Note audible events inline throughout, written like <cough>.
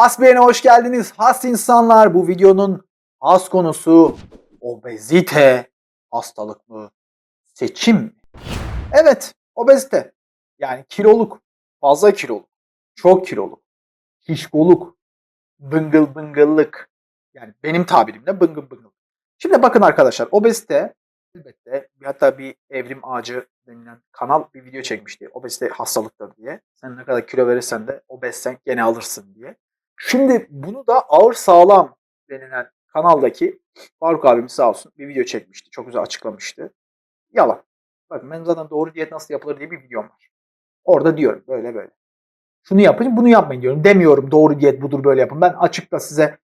Hasbiyene hoş geldiniz. Has insanlar bu videonun has konusu obezite hastalık mı? Seçim mi? Evet obezite. Yani kiloluk. Fazla kiloluk. Çok kiloluk. Şişkoluk. Bıngıl bıngıllık. Yani benim tabirimle bıngıl bıngıl. Şimdi bakın arkadaşlar obezite elbette hatta bir evrim ağacı denilen kanal bir video çekmişti. Obezite hastalıktır diye. Sen ne kadar kilo verirsen de obezsen gene alırsın diye. Şimdi bunu da ağır sağlam denilen kanaldaki Faruk abimiz sağ olsun bir video çekmişti. Çok güzel açıklamıştı. Yalan. Bakın benim zaten doğru diyet nasıl yapılır diye bir videom var. Orada diyorum böyle böyle. Şunu yapın bunu yapmayın diyorum. Demiyorum doğru diyet budur böyle yapın. Ben açıkta size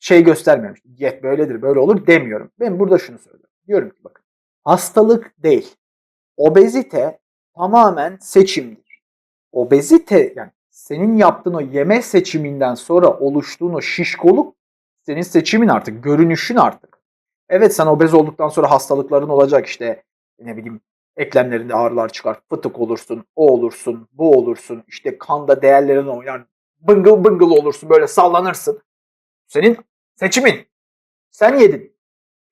şey göstermiyorum. Diyet böyledir böyle olur demiyorum. Ben burada şunu söylüyorum. Diyorum ki bakın hastalık değil. Obezite tamamen seçimdir. Obezite yani senin yaptığın o yeme seçiminden sonra oluştuğun o şişkoluk senin seçimin artık, görünüşün artık. Evet sen obez olduktan sonra hastalıkların olacak işte ne bileyim eklemlerinde ağrılar çıkar, fıtık olursun, o olursun, bu olursun, işte kanda değerlerin oynar, bıngıl bıngıl olursun, böyle sallanırsın. Senin seçimin. Sen yedin.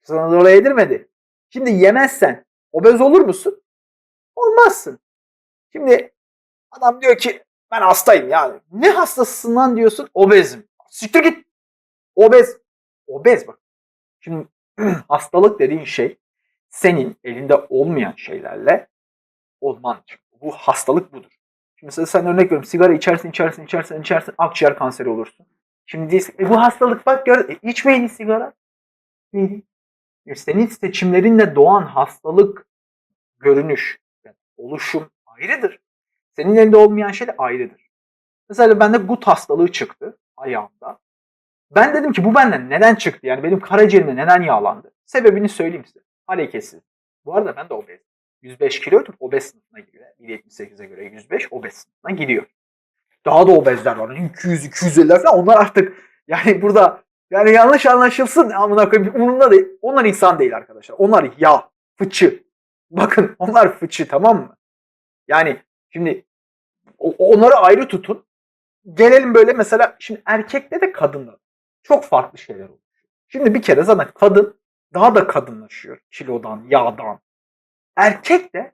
Sana oraya yedirmedi. Şimdi yemezsen obez olur musun? Olmazsın. Şimdi adam diyor ki ben hastayım yani. Ne hastasısın lan diyorsun? Obezim. Siktir git. Obez. Obez bak. Şimdi <clears throat> hastalık dediğin şey senin elinde olmayan şeylerle olmandır. Bu hastalık budur. Şimdi mesela sen örnek veriyorum sigara içersin içersin içersin içersin akciğer kanseri olursun. Şimdi diyorsun e bu hastalık bak gör e, içmeyin sigara. İyi. E, senin seçimlerinle doğan hastalık, görünüş, yani oluşum ayrıdır. Senin elinde olmayan şey de ayrıdır. Mesela bende gut hastalığı çıktı ayağımda. Ben dedim ki bu benden neden çıktı? Yani benim karaciğerimde neden yağlandı? Sebebini söyleyeyim size. Hareketsiz. Bu arada ben de obez. 105 kiloydum. Obez sınıfına giriyor. 1.78'e göre 105 obez sınıfına giriyor. Daha da obezler var. 200, 250'ler falan. Onlar artık yani burada yani yanlış anlaşılsın amına koyayım. Umurumda değil. Onlar insan değil arkadaşlar. Onlar yağ, fıçı. Bakın onlar fıçı tamam mı? Yani şimdi onları ayrı tutun. Gelelim böyle mesela şimdi erkekte de kadında çok farklı şeyler oluyor. Şimdi bir kere zaten kadın daha da kadınlaşıyor kilodan, yağdan. Erkek de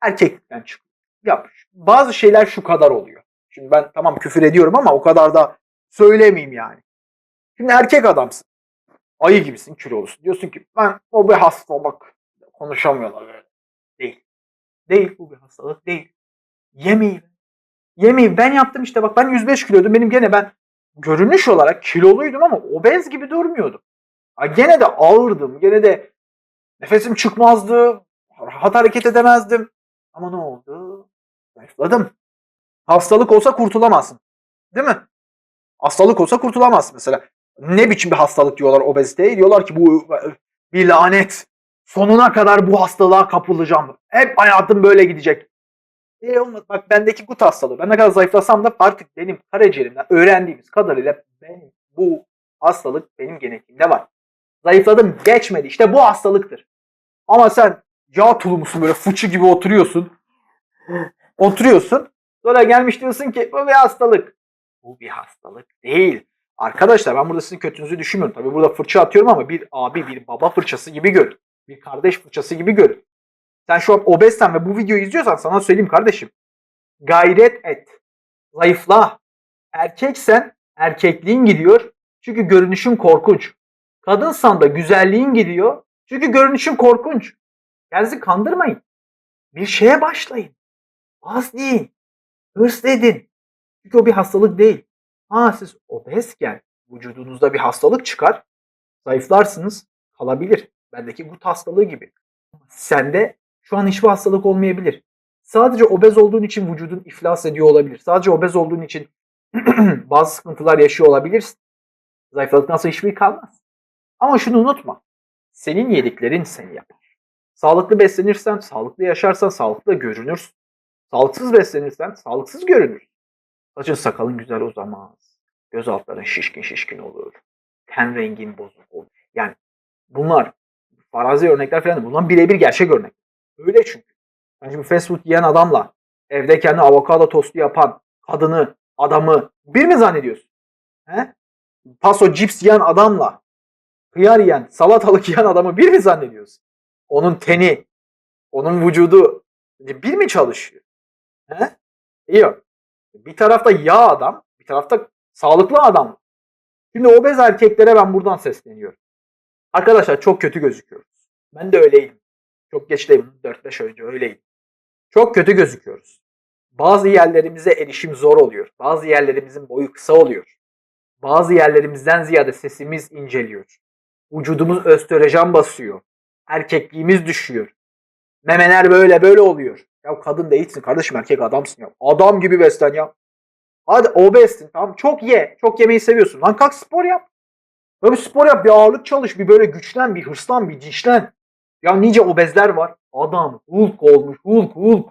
erkeklikten çıkıyor. Ya bazı şeyler şu kadar oluyor. Şimdi ben tamam küfür ediyorum ama o kadar da söylemeyeyim yani. Şimdi erkek adamsın. Ayı gibisin kilolusun. Diyorsun ki ben o bir hastalık. Konuşamıyorlar böyle. Değil. Değil bu bir hastalık değil. Yemeği. Yemeği ben yaptım işte bak ben 105 kiloydum. Benim gene ben görünüş olarak kiloluydum ama obez gibi durmuyordum. Ha, gene de ağırdım. Gene de nefesim çıkmazdı. Rahat hareket edemezdim. Ama ne oldu? Zayıfladım. Hastalık olsa kurtulamazsın. Değil mi? Hastalık olsa kurtulamazsın mesela. Ne biçim bir hastalık diyorlar obeziteye? Diyorlar ki bu bir lanet. Sonuna kadar bu hastalığa kapılacağım. Hep hayatım böyle gidecek. E olmadı. Bak bendeki gut hastalığı. Ben ne kadar zayıflasam da artık benim karaciğerimden öğrendiğimiz kadarıyla benim bu hastalık benim genetiğimde var. Zayıfladım geçmedi. İşte bu hastalıktır. Ama sen yağ tulumusun böyle fıçı gibi oturuyorsun. Oturuyorsun. Sonra gelmiş diyorsun ki bu bir hastalık. Bu bir hastalık değil. Arkadaşlar ben burada sizin kötünüzü düşünmüyorum. Tabii burada fırça atıyorum ama bir abi bir baba fırçası gibi görün. Bir kardeş fırçası gibi görün. Sen şu an obezsen ve bu videoyu izliyorsan sana söyleyeyim kardeşim. Gayret et. Zayıfla. Erkeksen erkekliğin gidiyor. Çünkü görünüşün korkunç. Kadınsan da güzelliğin gidiyor. Çünkü görünüşün korkunç. Kendinizi kandırmayın. Bir şeye başlayın. Az deyin. Hırs edin. Çünkü o bir hastalık değil. Ha siz obezken vücudunuzda bir hastalık çıkar. Zayıflarsınız. Kalabilir. Bendeki gut hastalığı gibi. Sende şu an hiçbir hastalık olmayabilir. Sadece obez olduğun için vücudun iflas ediyor olabilir. Sadece obez olduğun için <clears throat> bazı sıkıntılar yaşıyor olabilirsin. Zayıfladıktan sonra hiçbir kalmaz. Ama şunu unutma. Senin yediklerin seni yapar. Sağlıklı beslenirsen, sağlıklı yaşarsan sağlıklı görünürsün. Sağlıksız beslenirsen sağlıksız görünürsün. Saçın sakalın güzel uzamaz. Göz altların şişkin şişkin olur. Ten rengin bozuk olur. Yani bunlar farazi örnekler falan. Bunlar birebir gerçek örnek. Öyle çünkü. Yani şimdi fast food yiyen adamla evde kendi avokado tostu yapan kadını, adamı bir mi zannediyorsun? He? Paso cips yiyen adamla hıyar yiyen, salatalık <laughs> yiyen adamı bir mi zannediyorsun? Onun teni, onun vücudu bir mi çalışıyor? He? Yok. Bir tarafta yağ adam, bir tarafta sağlıklı adam. Şimdi obez erkeklere ben buradan sesleniyorum. Arkadaşlar çok kötü gözüküyoruz. Ben de öyleydim. Çok geç değil, 4-5 ay önce öyleydim. Çok kötü gözüküyoruz. Bazı yerlerimize erişim zor oluyor. Bazı yerlerimizin boyu kısa oluyor. Bazı yerlerimizden ziyade sesimiz inceliyor. Vücudumuz östrojen basıyor. Erkekliğimiz düşüyor. Memeler böyle böyle oluyor. Ya kadın değilsin kardeşim erkek adamsın ya. Adam gibi beslen ya. Hadi obezsin tamam çok ye. Çok yemeyi seviyorsun. Lan kalk spor yap. Böyle bir spor yap bir ağırlık çalış bir böyle güçlen bir hırslan bir dişlen. Ya nice obezler var. Adam Hulk olmuş Hulk Hulk.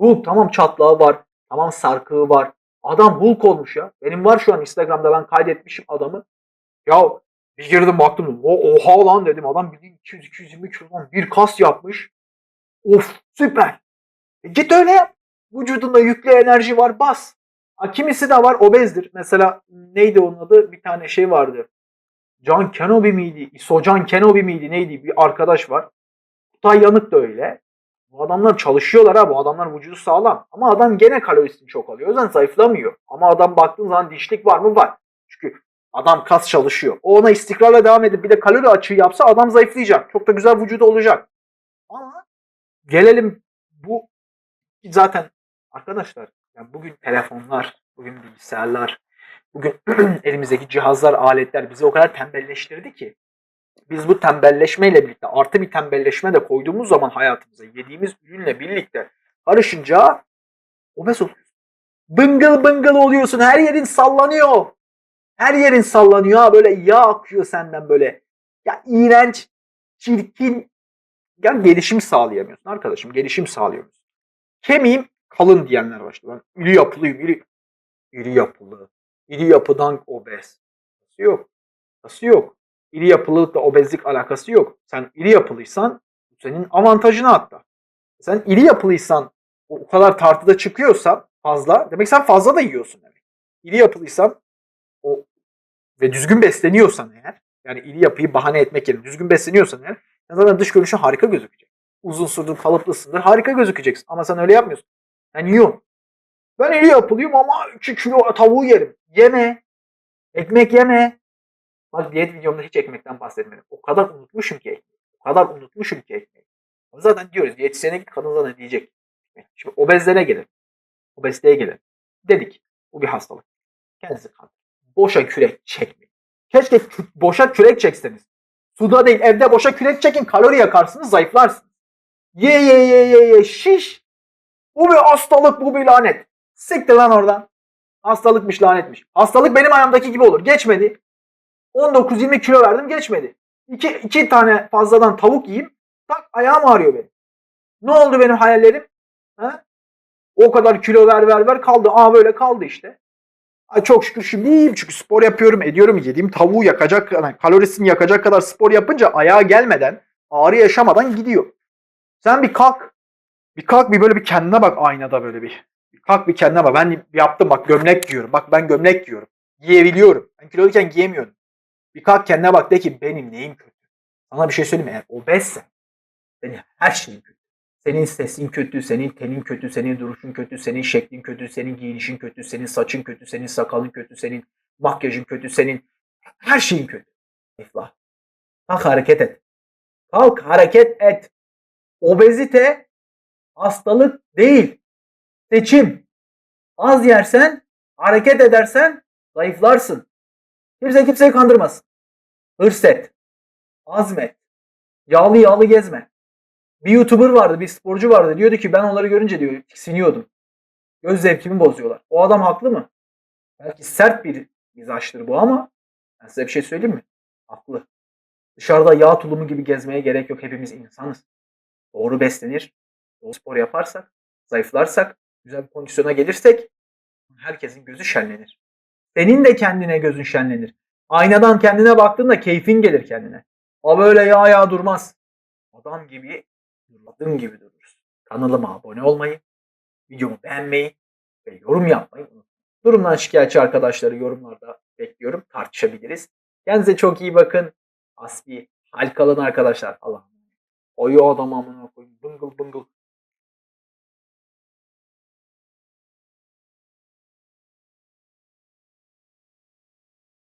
Hulk tamam çatlağı var. Tamam sarkığı var. Adam Hulk olmuş ya. Benim var şu an Instagram'da ben kaydetmişim adamı. Ya bir girdim baktım. O, oha lan dedim. Adam bildiğin 200-220 kilodan bir kas yapmış. Of süper. E git öyle yap. Vücudunda yüklü enerji var bas. Ha, kimisi de var obezdir. Mesela neydi onun adı? Bir tane şey vardı. Can Kenobi miydi? İsocan Kenobi miydi? Neydi? Bir arkadaş var. Kutay Yanık da öyle. Bu adamlar çalışıyorlar ha. Bu adamlar vücudu sağlam. Ama adam gene kalorisini çok alıyor. O yüzden zayıflamıyor. Ama adam baktığın zaman dişlik var mı? Var. Çünkü adam kas çalışıyor. O ona istikrarla devam edip bir de kalori açığı yapsa adam zayıflayacak. Çok da güzel vücudu olacak. Ama gelelim bu zaten arkadaşlar yani bugün telefonlar, bugün bilgisayarlar, bugün <clears throat> elimizdeki cihazlar, aletler bizi o kadar tembelleştirdi ki biz bu tembelleşmeyle birlikte artı bir tembelleşme de koyduğumuz zaman hayatımıza yediğimiz ürünle birlikte karışınca obez oluyorsun. Bıngıl bıngıl oluyorsun. Her yerin sallanıyor. Her yerin sallanıyor böyle yağ akıyor senden böyle. Ya iğrenç, çirkin. Ya gelişim sağlayamıyorsun arkadaşım. Gelişim sağlayamıyorsun. Kemiğim kalın diyenler başladı. Ben iri yapılıyım. iri, iri yapılı. İri yapıdan obez. Nasıl yok? Nasıl yok? İri yapılılıkla obezlik alakası yok. Sen iri yapılıysan senin avantajına hatta. Sen iri yapılıysan o, kadar tartıda çıkıyorsan fazla demek sen fazla da yiyorsun demek. İri yapılıysan o ve düzgün besleniyorsan eğer yani iri yapıyı bahane etmek yerine düzgün besleniyorsan eğer zaten dış görünüşü harika gözükecek. Uzun sürdür, kalıplısındır, harika gözükeceksin. Ama sen öyle yapmıyorsun. Sen yiyorsun. Ben iri yapılıyım ama 2 kilo tavuğu yerim. Yeme. Ekmek yeme. Bak diyet videomda hiç ekmekten bahsetmedim. O kadar unutmuşum ki ekmeği. O kadar unutmuşum ki ekmeği. Zaten diyoruz diyetisyene git kadın zaten diyecek. Şimdi obezlere gelir. Obezliğe gelir. Dedik. Bu bir hastalık. Kendinizi kaldır. Boşa kürek çekmeyin. Keşke kü- boşa kürek çekseniz. Suda değil evde boşa kürek çekin. Kalori yakarsınız zayıflarsınız. Ye ye ye ye ye şiş. Bu bir hastalık bu bir lanet. Siktir lan oradan. Hastalıkmış lanetmiş. Hastalık benim ayağımdaki gibi olur. Geçmedi. 19-20 kilo verdim geçmedi. İki, iki tane fazladan tavuk yiyeyim. Tak ayağım ağrıyor benim. Ne oldu benim hayallerim? Ha? O kadar kilo ver ver ver kaldı. Aa böyle kaldı işte. Ay çok şükür şimdi iyiyim çünkü spor yapıyorum ediyorum. Yediğim tavuğu yakacak yani kalorisini yakacak kadar spor yapınca ayağa gelmeden ağrı yaşamadan gidiyor. Sen bir kalk. Bir kalk bir böyle bir kendine bak aynada böyle bir. Kalk bir kendine bak. Ben yaptım bak gömlek giyiyorum. Bak ben gömlek giyiyorum. Giyebiliyorum. Ben kiloluyken giyemiyordum. Bir kalk kendine bak de ki benim neyim kötü. Sana bir şey söyleyeyim? Eğer obezsen senin her şeyin kötü. Senin sesin kötü, senin tenin kötü, senin duruşun kötü, senin şeklin kötü, senin giyinişin kötü, senin saçın kötü, senin sakalın kötü, senin makyajın kötü, senin her şeyin kötü. İflah. Kalk hareket et. Kalk hareket et. Obezite hastalık değil. Seçim. Az yersen, hareket edersen zayıflarsın. Kimse kimseyi kandırmasın. Hırs et. Azmet. Yağlı yağlı gezme. Bir YouTuber vardı, bir sporcu vardı. Diyordu ki ben onları görünce diyor tiksiniyordum. Göz zevkimi bozuyorlar. O adam haklı mı? Belki sert bir mizaçtır bu ama ben size bir şey söyleyeyim mi? Haklı. Dışarıda yağ tulumu gibi gezmeye gerek yok. Hepimiz insanız. Doğru beslenir, doğru spor yaparsak, zayıflarsak, güzel bir kondisyona gelirsek herkesin gözü şenlenir. Senin de kendine gözün şenlenir. Aynadan kendine baktığında keyfin gelir kendine. O böyle yağ yağ durmaz. Adam gibi, adım gibi dururuz. Kanalıma abone olmayı, videomu beğenmeyi ve yorum yapmayı unutmayın. Durumdan şikayetçi arkadaşları yorumlarda bekliyorum. Tartışabiliriz. Kendinize çok iyi bakın. Asbi halkalın arkadaşlar. Allah. Oyu adam amına koyayım. Bıngıl bıngıl.